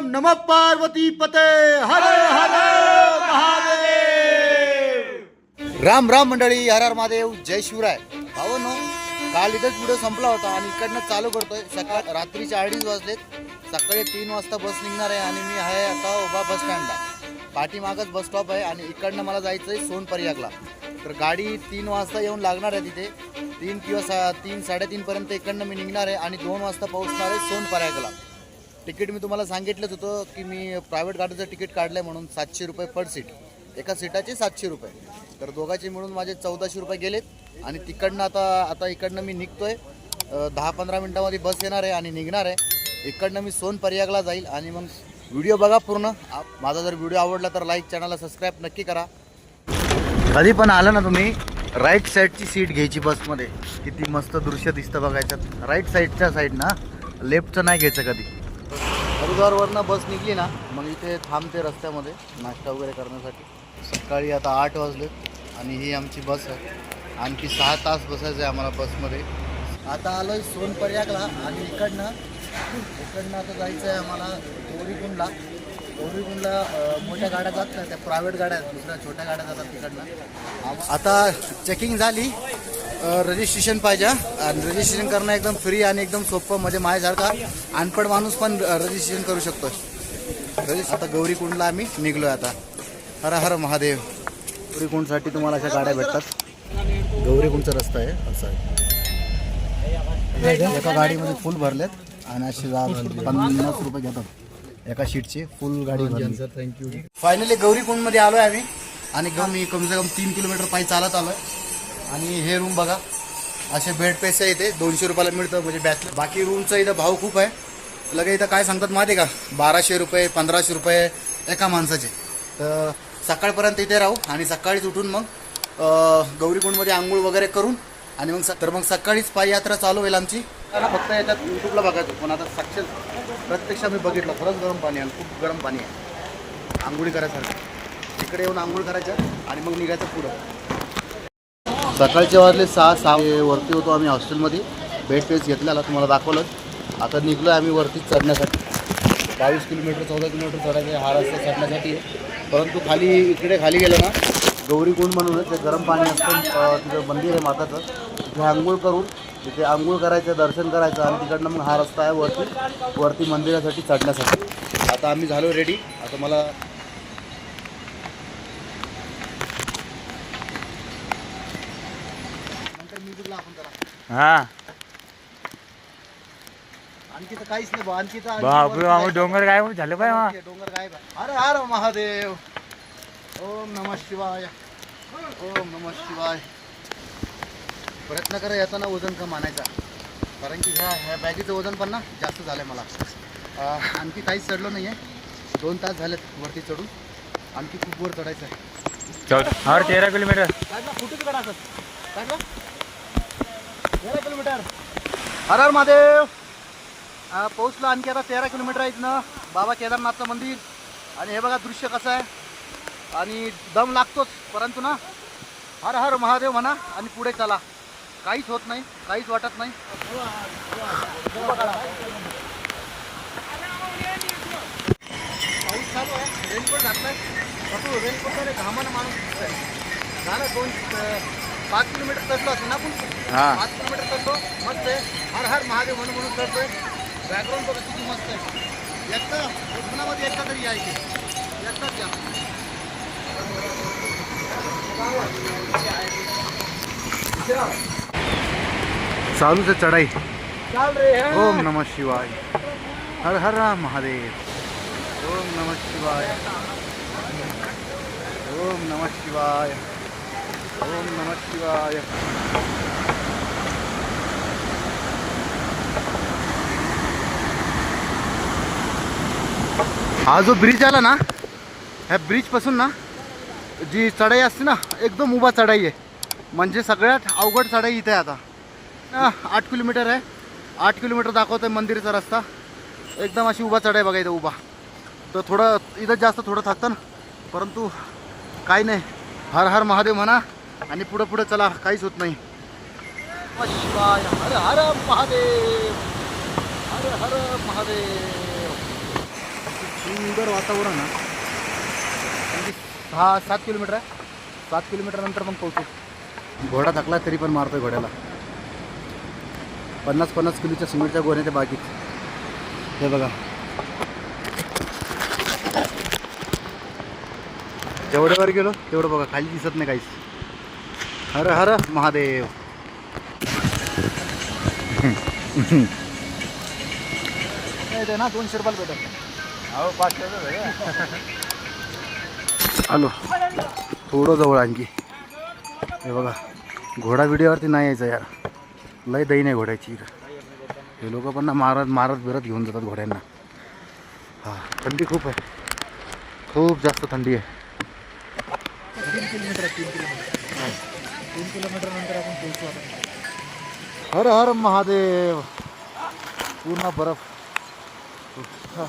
ओम नमः पार्वती पते। हर हर महादेव। राम राम मंडळी हर हर महादेव जय शिवराय. भावनो काल इथंच व्हिडिओ संपला होता आणि इकडनं चालू करतोय. सकाळ रात्रीचे अडीच वाजलेत. सकाळी तीन वाजता बस निघणार आहे आणि मी आहे आता उभा बस स्टँडला. पाठीमागच बस स्टॉप आहे आणि इकडनं मला जायचं आहे सोनपर्यागला तर गाडी तीन वाजता येऊन लागणार आहे तिथे. तीन किंवा सा तीन साडेतीनपर्यंत इकडनं मी निघणार आहे आणि दोन वाजता पोहोचणार आहे सोनपर्यागला तिकीट मी तुम्हाला सांगितलंच होतं की मी प्रायव्हेट गाडीचं तिकीट काढलं आहे म्हणून सातशे रुपये पर सीट एका सीटाचे सातशे रुपये. तर दोघांचे मिळून माझे चौदाशे रुपये गेलेत. आणि तिकडनं आता आता इकडनं मी निघतोय. आहे दहा पंधरा मिनटामध्ये बस येणार आहे आणि निघणार आहे. इकडनं मी सोनपर्यागला जाईल आणि मग व्हिडिओ बघा पूर्ण. माझा जर व्हिडिओ आवडला तर लाईक चॅनलला सबस्क्राईब नक्की करा. कधी पण आलं ना तुम्ही राईट साईडची सीट घ्यायची बसमध्ये किती मस्त दृश्य दिसतं बघायचं. राईट साईडच्या साईड ना लेफ्टचं नाही घ्यायचं कधी. हरिद्वारवरनं बस निघली ना मग इथे थांबते रस्त्यामध्ये नाश्ता वगैरे करण्यासाठी. सकाळी आता आठ वाजले आणि ही आमची बस आहे. आणखी सहा तास बसायचं आहे आम्हाला बसमध्ये. आता आलो आहे सोनपर्यागला आणि इकडनं इकडनं आता जायचं आहे आम्हाला गौरीकुंडला गौरीकुंडला मोठ्या गाड्या जात नाही त्या प्रायव्हेट गाड्या आहेत दुसऱ्या छोट्या गाड्या जातात तिकडनं. आता चेकिंग झाली. रजिस्ट्रेशन पाहिजे आणि रजिस्ट्रेशन करणं एकदम फ्री आणि एकदम सोपं म्हणजे माझ्यासारखा अनपड माणूस पण रजिस्ट्रेशन करू शकतो. आता गौरीकुंडला आम्ही निघलो आता. हर हर महादेव. गौरीकुंडसाठी तुम्हाला अशा गाड्या भेटतात. गौरीकुंडचा रस्ता आहे असा आहे. एका गाडीमध्ये फुल भरलेत आणि असे पन्नास रुपये घेतात. एका शीटचे फुल गाडी थँक्यू फायनली गौरीकुंडमध्ये आलोय आम्ही. आणि कम से कम तीन किलोमीटर पायी चालत आलोय. आणि हे रूम बघा. असे बेड पैसे इथे. दोनशे रुपयाला मिळतं म्हणजे बॅच बाकी रूमचा इथं भाव खूप आहे. लगे इथं काय सांगतात माहिती आहे का? बाराशे रुपये पंधराशे रुपये एका माणसाचे. तर सकाळपर्यंत इथे राहू आणि सकाळीच उठून मग गौरीकुंडमध्ये आंघोळ वगैरे करून आणि मग स- तर मग सकाळीच पाययात्रा चालू होईल आमची. फक्त याच्यात यूट्यूबला बघायचो पण आता साक्षात प्रत्यक्ष मी बघितलं खरंच गरम पाणी आहे आणि खूप गरम पाणी आहे. आंघोळी करायसारखं. इकडे येऊन आंघोळ करायचं आणि मग निघायचं पुढं. सकाळचे वाजले सहा सहा. वरती होतो आम्ही हॉस्टेलमध्ये. बेड पेस घेतलेला तुम्हाला दाखवलं आता निघलो आम्ही वरती चढण्यासाठी. बावीस किलोमीटर चौदा किलोमीटर चढायचं आहे हा रस्ता चढण्यासाठी आहे. परंतु खाली इकडे खाली गेलं ना गौरीकुंड म्हणून ते गरम पाणी असतं. तिथं मंदिर आहे माताचं. तिथे आंघोळ करून तिथे आंघोळ करायचं दर्शन करायचं आणि तिकडनं मग हा रस्ता आहे वरती. वरती मंदिरासाठी चढण्यासाठी. आता आम्ही झालो रेडी आता मला नंतर म्युझिकला आपण जरा हा. आणखी तर काहीच नाही भाऊ आणखी तर आणखी बापरे बाबा. डोंगर काय म्हणून झालं पाय वरती आहे, डोंगर काय अरे हर महादेव. ओम नम शिवाय. ओम नम शिवाय. प्रयत्न करा येताना वजन कम आणायचा. कारण की ह्या ह्या बॅगीचं वजन पण ना जास्त झालंय मला. अं, आणखी काहीच चढलो नाही आहे दोन तास झालेत वरती चढून. आणखी खूप वर चढायचं आहे चौदा और तेरा किलोमीटर. काढला कुठेच काढा काढला तेरा किलोमीटर. हर हर महादेव. अं, पोहोचलो आणखी आता तेरा किलोमीटर आहे इथनं. बाबा केदारनाथचं मंदिर. आणि हे बघा दृश्य कसं आहे. आणि दम लागतोच परंतु ना हर हर महादेव म्हणा आणि पुढे चला. काहीच होत नाही काहीच वाटत नाही. पाऊस चालू आहे. रेनकोट घातलाय. रेनकोट रेनकोटमध्ये घामानं माणूस झालं दोन पाच किलोमीटर चढलो असेल ना आपण हा। पाच किलोमीटर चढलो मस्त आहे हर हर महादेव म्हणून म्हणून चढतोय बॅकग्राऊंड बघा किती मस्त आहे एकटा कोकणामध्ये एकटा तरी या इथे एकटाच या चालूच आहे चढाई। ओम नम शिवाय। हर हर राम महादेव। ओम नम शिवाय। ओम नम शिवाय। ओम नम शिवाय. हा जो ब्रिज आला ना ह्या ब्रिजपासून ना जी चढाई असते ना एकदम उभा चढाई आहे. म्हणजे सगळ्यात अवघड चढाई इथे आहे आता. आठ किलोमीटर आहे. आठ किलोमीटर दाखवतं आहे मंदिरचा रस्ता. एकदम अशी उभा चढाई बघा इथं उभा. तर थोडं इथं जास्त थोडं थाकतं ना. परंतु काही नाही. हर हर महादेव म्हणा आणि पुढं पुढं चला काहीच होत नाही. शिवाय हर हर महादेव हर हर महादेव. सुंदर वातावरण आहे सहा सात किलोमीटर आहे. सात किलोमीटर नंतर मग पोहोचू. घोडा थकला तरी पण मारतोय घोड्याला. पन्नास पन्नास किलोच्या सिमेंटच्या गोण्याच्या बाकीत हे बघा. जेवढ्यावर गेलो तेवढं बघा खाली दिसत नाही काहीच. हर हर महादेव. नाही ते ना दोनशे रुपयाला भेटत अहो पाचशे आलो. थोडं जवळ आणखी. हे बघा घोडा व्हिडिओवरती नाही यायचं यार. लय दही नाही घोड्याची इकडं. हे लोक पण ना मारत मारत बिरत घेऊन जातात घोड्यांना. हा थंडी खूप आहे. खूप जास्त थंडी आहे. तीन किलोमीटर तीन किलोमीटर. तीन किलोमीटर नंतर आपण पोहोचू आता. हर हर महादेव. पूर्ण बर्फ. हा.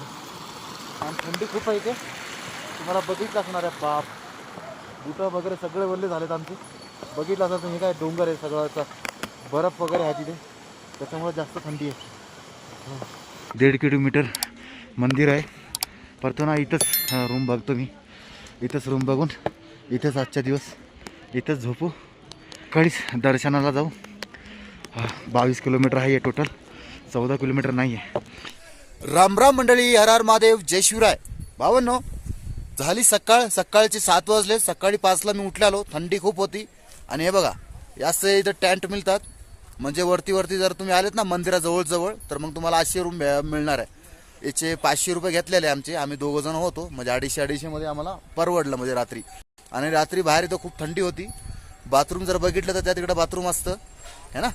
आणि थंडी खूप आहे इथे. तुम्हाला बघितलं असणार आहे बाप. बुटं वगैरे सगळे वरले झालेत आमचे. बघितलं असं तुम्ही काय डोंगर आहे सगळं असं बर्फ वगैरे आहे तिथे. त्याच्यामुळे जास्त थंडी आहे. दीड किलोमीटर मंदिर आहे. परतो ना इथंच रूम बघतो मी. इथंच रूम बघून इथंच आजच्या दिवस. इथंच झोपू. कळीच दर्शनाला जाऊ. बावीस किलोमीटर आहे टोटल चौदा किलोमीटर नाही आहे. रामराम मंडळी हर हर महादेव जय शिवराय. भावांनो झाली सकाळ. सकाळचे सात वाजले. सकाळी पाचला मी उठलेलो. थंडी खूप होती. आणि हे बघा याच इथं टॅन्ट मिळतात. म्हणजे वरती वरती जर तुम्ही आलेत ना मंदिराजवळजवळ तर मग तुम्हाला आठशे रूम मिळणार आहे. याचे पाचशे रुपये घेतलेले आमचे. आम्ही दोघं जण होतो. म्हणजे अडीचशे अडीचशेमध्ये आम्हाला परवडलं म्हणजे रात्री. आणि रात्री बाहेर इथं खूप थंडी होती. बाथरूम जर बघितलं तर त्या तिकडं बाथरूम असतं. है ना?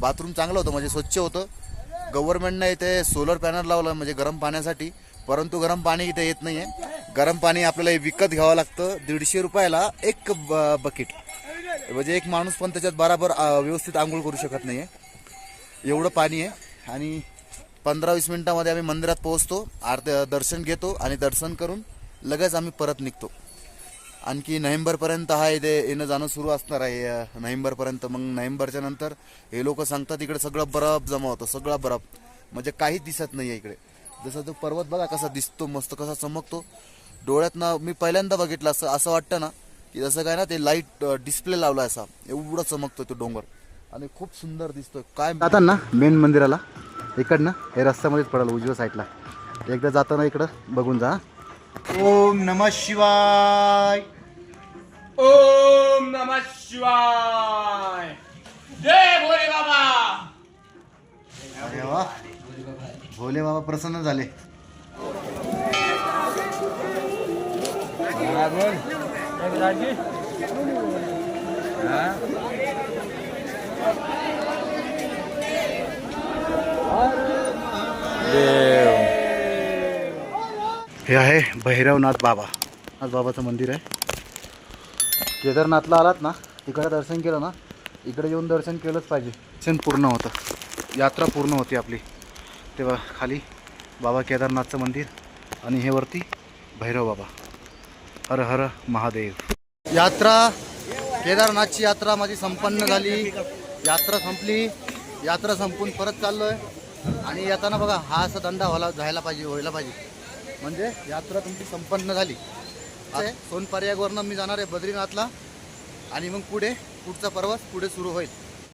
बाथरूम चांगलं होतं म्हणजे स्वच्छ होतं. गव्हर्नमेंटनं इथे सोलर पॅनल लावलं म्हणजे गरम पाण्यासाठी. परंतु गरम पाणी इथे येत नाही आहे गरम पाणी आपल्याला हे विकत घ्यावं लागतं. दीडशे रुपयाला एक ब बकेट म्हणजे एक माणूस पण त्याच्यात बराबर व्यवस्थित आंघोळ करू शकत नाही आहे एवढं पाणी आहे. आणि पंधरा वीस मिनिटामध्ये आम्ही मंदिरात पोहोचतो आरती दर्शन घेतो आणि दर्शन करून लगेच आम्ही परत निघतो. आणखी नोव्हेंबरपर्यंत हा इथे येणं जाणं सुरू असणार आहे. नोव्हेंबरपर्यंत मग नोव्हेंबरच्या नंतर हे लोक सांगतात इकडे सगळं बरफ जमा होतं सगळा बरफ. म्हणजे काहीच दिसत नाही आहे इकडे. जसं तो पर्वत बघा कसा दिसतो मस्त कसा चमकतो. डोळ्यातनं मी पहिल्यांदा बघितलं असं असं वाटतं ना की जसं काय ना ते लाइट डिस्प्ले लावला असा. एवढं चमकतो तो डोंगर. आणि खूप सुंदर दिसतोय. काय जाताना मेन मंदिराला इकडनं हे रस्त्यामध्येच पडलं उजव्या साईडला एकदा जाताना इकडं बघून जा ओम नम शिवाय. ओम नमः शिवाय। जय भोले बाबा। अरे वा. भोले बाबा प्रसन्न झाले. जागी हे आहे भैरवनाथ बाबा. नाथ बाबाचं मंदिर आहे. केदारनाथला आलात ना तिकडे दर्शन केलं ना इकडे येऊन दर्शन केलंच पाहिजे. दर्शन पूर्ण होतं. यात्रा पूर्ण होती आपली. तेव्हा खाली बाबा केदारनाथचं मंदिर आणि हे वरती भैरव बाबा. हर हर महादेव. यात्रा केदारनाथची यात्रा माझी संपन्न झाली. यात्रा संपली. यात्रा संपून परत चाललोय. आणि येताना बघा हा असा धंदा व्हायला जायला पाहिजे व्हायला पाहिजे. म्हणजे यात्रा तुमची संपन्न झाली. सोनपर्यागवरनं मी जाणार आहे बद्रीनाथला. आणि मग पुढे पुढचा प्रवास पुढे सुरू होईल.